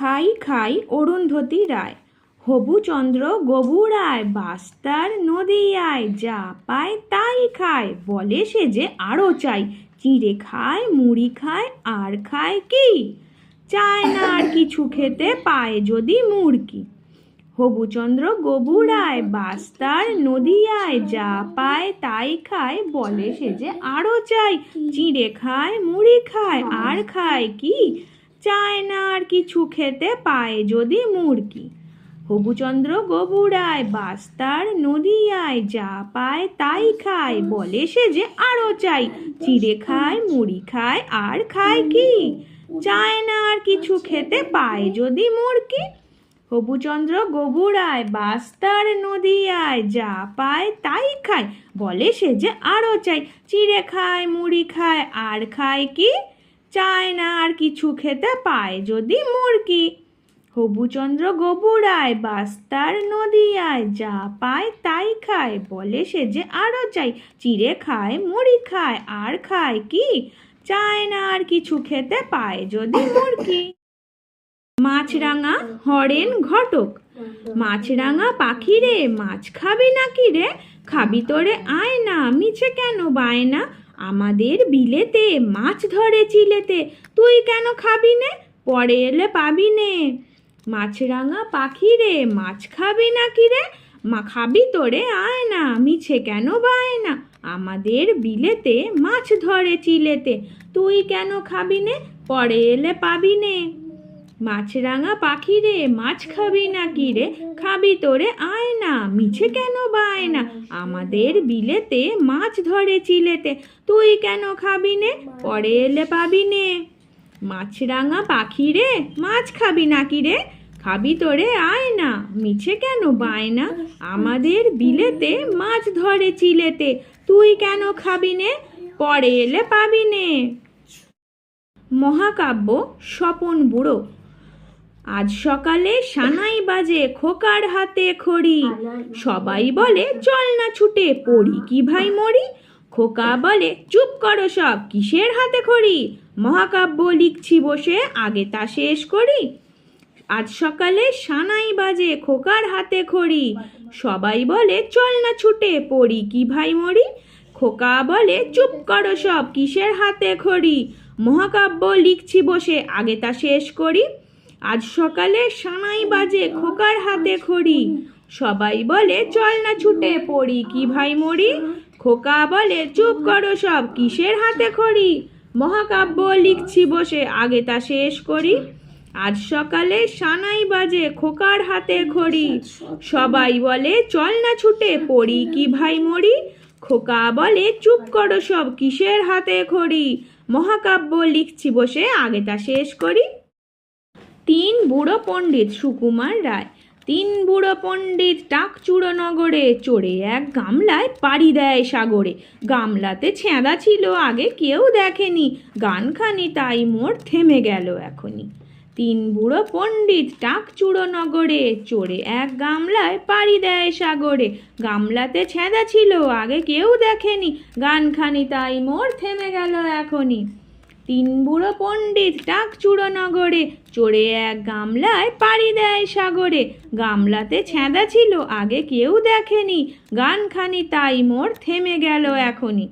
খাই খাই অরুন্ধতী রায়। হবুচন্দ্র গবু রায়, বাস্তার নদিয়ায় যা পায় তাই খায়, বলে সে যে আরও চাই চিড়ে খায়, মুড়ি খায়, আর খায় কি? চায় না আর কিছু খেতে, পায় যদি মুরকি হবুচন্দ্র গবু রায়, বাস্তার নদিয়ায় যা পায় তাই খায়, বলে সে যে আরও চাই চিড়ে খায়, মুড়ি খায়, আর খায় কি? চায় না আর কিছু খেতে পায় যদি মুরগি। হবুচন্দ্র গবুড়ায় বাস্তার নদিয়ায় যা পায় তাই খায়। বলে সে যে আরও চাই, চিড়ে খায়, মুড়ি খায়, আর খায় কি? চায় না আর কিছু খেতে পায় যদি মুরকি হবুচন্দ্র গবুড়ায় বাস্তার নদিয়ায় যা পায় তাই খায়। বলে সে যে আরও চাই, চিড়ে খায়, মুড়ি খায়, আর খায় কি? চায় না আর কিছু খেতে পায় যদি মুরকি হবুচন্দ্র গবুড়ায় বাস্তার নদিয়ায় যা পায় তাই খায়, বলে সে যে আরও চাই। চিড়ে খায়, মুড়ি খায়, আর খায় কি? চায় না আর কিছু খেতে পায় যদি মুরকি মাছরাঙা হরেন ঘটক। মাছরাঙা পাখি রে, মাছ খাবি নাকি রে? খাবি তোরে আয় না মিছে কেন বায়না? আমাদের বিলেতে, মাছ ধরে চিলেতে। তুই কেন খাবি নে? পরে এলে পাবি নে। মাছরাঙা পাখি রে, মাছ খাবি না কি রে? মা, খাবি তোরে আয় না মিছে কেন বায় না আমাদের বিলেতে মাছ ধরে চিলেতে। তুই কেন খাবি নে? পরে এলে পাবি নে। মাছরাঙা পাখি রে মাছ খাবি না কি রে? খাবি তোরে আয় না মিছে কেন বায় না আমাদের বিলেতে মাছ ধরে চিলেতে। তুই কেন খাবি নে? পরে এলে পাবি নে। মাছরাঙা পাখি রে মাছ খাবি না কি রে? খাবি তোরে আয় না মিছে কেন বায় না আমাদের বিলেতে মাছ ধরে চিলেতে। তুই কেন খাবি নে? পরে এলে পাবি নে। মহাকাব্য, স্বপন বুড়ো। আজ সকালে সানাই বাজে খোকার হাতে খড়ি। সবাই বলে, চল না ছুটে পড়ি কি ভাই মরি? খোকা বলে, চুপ করো সব, কিসের হাতে খড়ি? মহাকাব্য লিখছি বসে, আগে তা শেষ করি। আজ সকালে সানাই বাজে খোকার হাতে খড়ি। সবাই বলে, চল না ছুটে পড়ি কি ভাই মরি? খোকা বলে, চুপ করো সব, কিসের হাতে খড়ি? মহাকাব্য লিখছি বসে, আগে তা শেষ করি। আজ সকালে সানাই বাজে খোকার হাতে খড়ি। সবাই বলে, চল না ছুটে পড়ি কি ভাই মরি? খোকা বলে, চুপ করো সব, কিসের হাতে খড়ি? মহাকাব্য লিখছি বসে, আগে তা শেষ করি। আজ সকালে সানাই বাজে খোকার হাতে খড়ি। সবাই বলে, চল না ছুটে পড়ি কি ভাই মরি? খোকা বলে, চুপ করো সব, কিসের হাতে খড়ি? মহাকাব্য লিখছি বসে, আগে তা শেষ করি। তিন বুড়ো পণ্ডিত সুকুমার রায়। তিন বুড়ো পণ্ডিত টাকচুড়ো নগরে চড়ে এক গামলায় পাড়ি দেয় সাগরে। গামলাতে ছেঁদা ছিল আগে, কেউ দেখেনি। গানখানি তাই মোর থেমে গেল এখনই। তিন বুড়ো পণ্ডিত টাকচুড়ো নগরে চড়ে এক গামলায় পাড়ি দেয় সাগরে। গামলাতে ছেঁদা ছিল আগে, কেউ দেখেনি। গানখানি তাই মোর থেমে গেল এখনই। তিন বুড়ো পণ্ডিত টাকচুড়ো নগরে চড়ে এক গামলায় পাড়ি দেয় সাগরে। গামলাতে ছেঁদা ছিল, আগে কেউ দেখেনি। গানখানি তাই মোর থেমে গেল এখনই।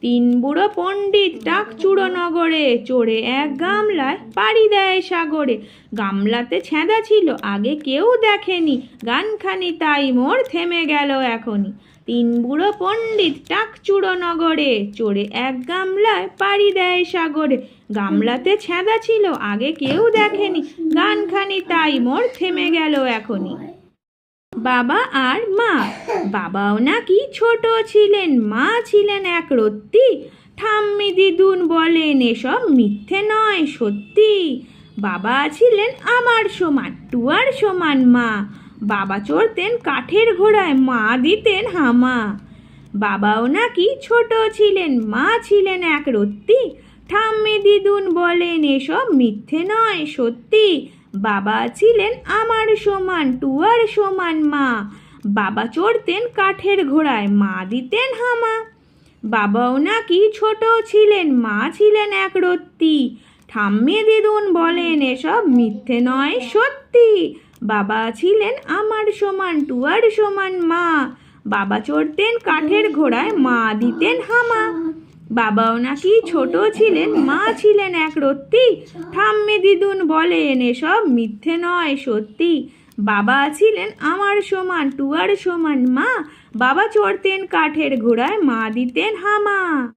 তিন বুড়ো পণ্ডিত টাকচুড়ো নগরে চড়ে এক গামলায় পাড়ি দেয় সাগরে। গামলাতে ছেঁদা ছিল, আগে কেউ দেখেনি। গানখানি তাই মোর থেমে গেল এখনই। তিন বুড়ো পণ্ডিত টাকচুড়ো নগরে চড়ে এক গামলায় পাড়ি দেয় সাগরে। গামলাতে ছেঁদা ছিল, আগে কেউ দেখেনি। গানখানি তাই মোর থেমে গেল এখনই। বাবা আর মা, বাবাও নাকি ছোট ছিলেন, মা ছিলেন এক রত্তি। ঠাম্মি দিদুন বলেন, এসব মিথ্যে নয়, সত্যি। বাবা ছিলেন আমার সমান, টুয়ার সমান মা। বাবা চড়তেন কাঠের ঘোড়ায়, মা দিতেন হামা। বাবাও নাকি ছোট ছিলেন, মা ছিলেন এক রত্তি। ঠাম্মি দিদুন বলেন, এসব মিথ্যে নয়, সত্যি। বাবা ছিলেন আমার সমান, টুয়ার সমান মা। বাবা চড়তেন কাঠের ঘোড়ায়, মা দিতেন হামা। বাবাও নাকি ছোট ছিলেন, মা ছিলেন এক রত্তি। ঠাম্মি দিদুন বলেন, এসব মিথ্যে নয়, সত্যি। বাবা ছিলেন আমার সমান টুয়ার সমান মা। বাবা চড়তেন কাঠের ঘোড়ায়, মা দিতেন হামা। বাবাও নাকি ছোট ছিলেন, মা ছিলেন এক রত্তি। ঠাম্মি দিদুন বলেন, এসব মিথ্যে নয়, সত্যি। বাবা ছিলেন আমার সমান টুয়ার সমান মা। বাবা চড়তেন কাঠের ঘোড়ায়, মা দিতেন হামা।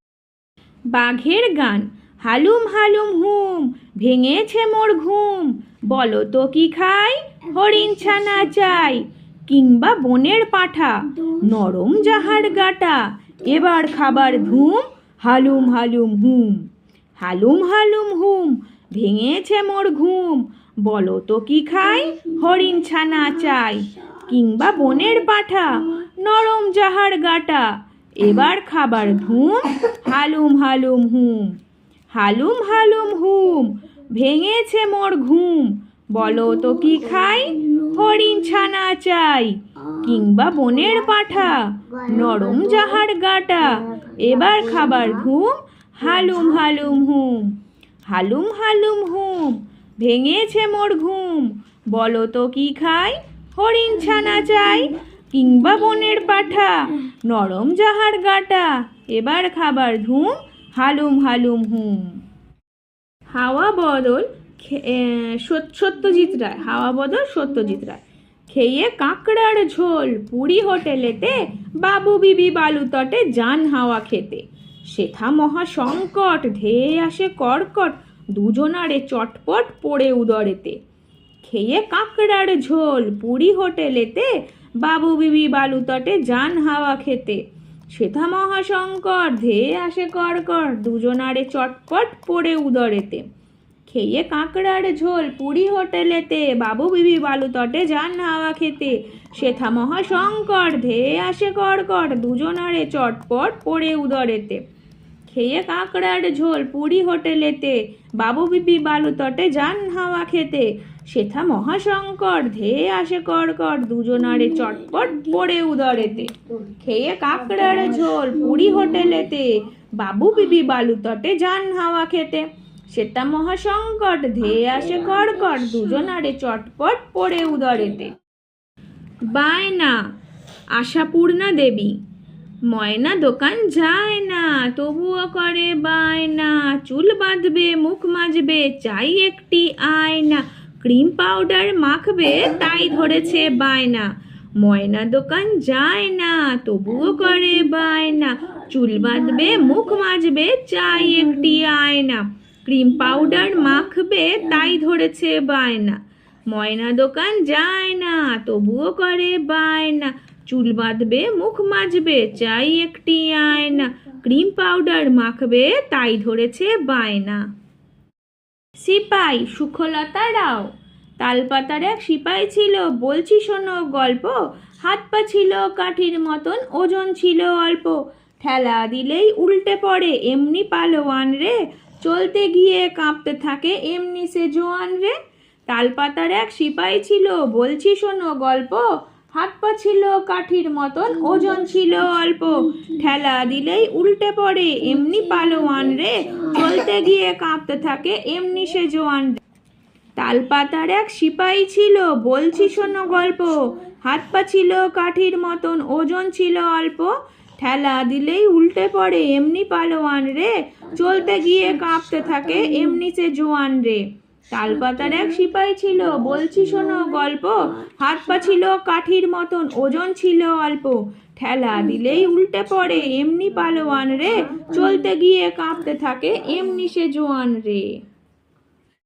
বাঘের গান, হালুম হালুম হুম, ভেঙেছে মোর ঘুম। বলো তো কি খাই? হরিণ ছানা চাই, কিংবা বনের পাঠা, নরম যাহার গাটা, এবার খাবার ধুম, হালুম হালুম হুম। হালুম হালুম হুম, ভেঙেছে মোর ঘুম, বলো তো কি খাই, হরিণ ছানা চাই, কিংবা বনের পাঠা, নরম যাহার গাটা, এবার খাবার ধুম, হালুম হালুম হুম। হালুম হালুম হুম, ভেঙেছে মোর ঘুম বলো তো কি খাই? হরিণ ছানা চাই, কিংবা বনের পাঠা, নরম যাহার গাটা, এবার খাবার ঘুম, হালুম হালুম হুম, হালুম হালুম হুম, ভেঙেছে মোর ঘুম, বলো তো কি খাই? হরিণ ছানা চাই, কিংবা বনের পাঠা, নরম যাহার গাটা, এবার খাবার ধুম হালুম হালুম হুম। হাওয়া বদল সত্যজিৎ রায়, হাওয়া বদল সত্যজিৎ রায়। খেয়ে কাঁকড়ার ঝোল, পুরী হোটেলেতে, বাবু বিবি বালু তটে যান হাওয়া খেতে। শেখা মহা সংকট ধেয়ে আসে কর্কট, দুজনারে চটপট পড়ে উদরেতে। খেয়ে কাঁকড়ার ঝোল, পুরী হোটেলেতে, বাবু বিবি বালু তটে যান হাওয়া খেতে। শ্বেতা মহাশঙ্কর ধেয়ে আসে কর্কর দুজনারে চটপট পড়ে উদরেতে। খেয়ে কাঁকড়ার ঝোল পুরী হোটেলেতে। বাবু বিবি বালুতটে যান হাওয়া খেতে। শ্বেতা মহাশঙ্কর ধেয়ে আসে কর্কর দুজনারে চটপট পড়ে উদরেতে। খেয়ে কাঁকড়ার ঝোল পুরী হোটেলেতে। বাবু বিবি বালুতটে যান হাওয়া খেতে। সেথা মহাশঙ্কর ধেয়ে আসে কর দুজনারে চটপট পড়ে উদরেতে। খেয়ে কাঁকড়ার ঝোল পুরী হোটেলেতে। বাবু বিবি বালুতটে যান হাওয়া খেতে। সেটা মহাসংকট ধেয়ে আসে কর দুজনারে চটপট পড়ে উদরেতে। বায় বায়না আশাপূর্ণা দেবী। ময়না দোকান যায় না তবুও করে বায়না। চুল বাঁধবে মুখ মাজবে চাই একটি আয়না। ক্রিম পাউডার মাখবে তাই ধরেছে বায়না। ময়না দোকান যায় না তবুও করে বায়না। চুল বাঁধবে মুখ মাজবে চাই একটি আয়না। ক্রিম পাউডার মাখবে, তাই ধরেছে বায়না। ময়না দোকান যায় না, তবুও করে বায়না। চুল বাঁধবে, মুখ মাজবে, চাই একটি আয়না। ক্রিম পাউডার মাখবে, তাই ধরেছে বায়না। সিপাই, সুখলতা রাও। তালপাতার এক সিপাই ছিল, বলছি শোনো গল্প। হাত পা ছিল, কাঠির মতন, ওজন ছিল অল্প। ঠেলা দিলেই উল্টে পড়ে, এমনি পালোয়ান রে। চলতে গিয়ে কাঁপতে থাকে। এমনি সে জোয়ান রে। তালপাতার এক সিপাই ছিল। বলছি শোনো গল্প। হাত পা ছিল কাঠির মতন ওজন ছিল অল্প। ঠেলা দিলেই উল্টে পড়ে। এমনি পালোয়ান রে। চলতে গিয়ে কাঁপতে থাকে। এমনি সে জোয়ান রে। তালপাতার এক সিপাই ছিল। বলছি শোনো গল্প। হাত পা ছিল কাঠির মতন ওজন ছিল অল্প। ঠেলা দিলেই উল্টে পড়ে, এমনি পালোয়ান রে। চলতে গিয়ে কাঁপতে থাকে এমনি সে জোয়ান রে। তালপাতার এক সিপাই ছিল, বলছি শোনো গল্প। হাত পা ছিল কাঠির মতন, ওজন ছিল অল্প। ঠেলা দিলেই উল্টে পড়ে, এমনি পালোয়ান রে। চলতে গিয়ে কাঁপতে থাকে এমনি সে জোয়ান রে।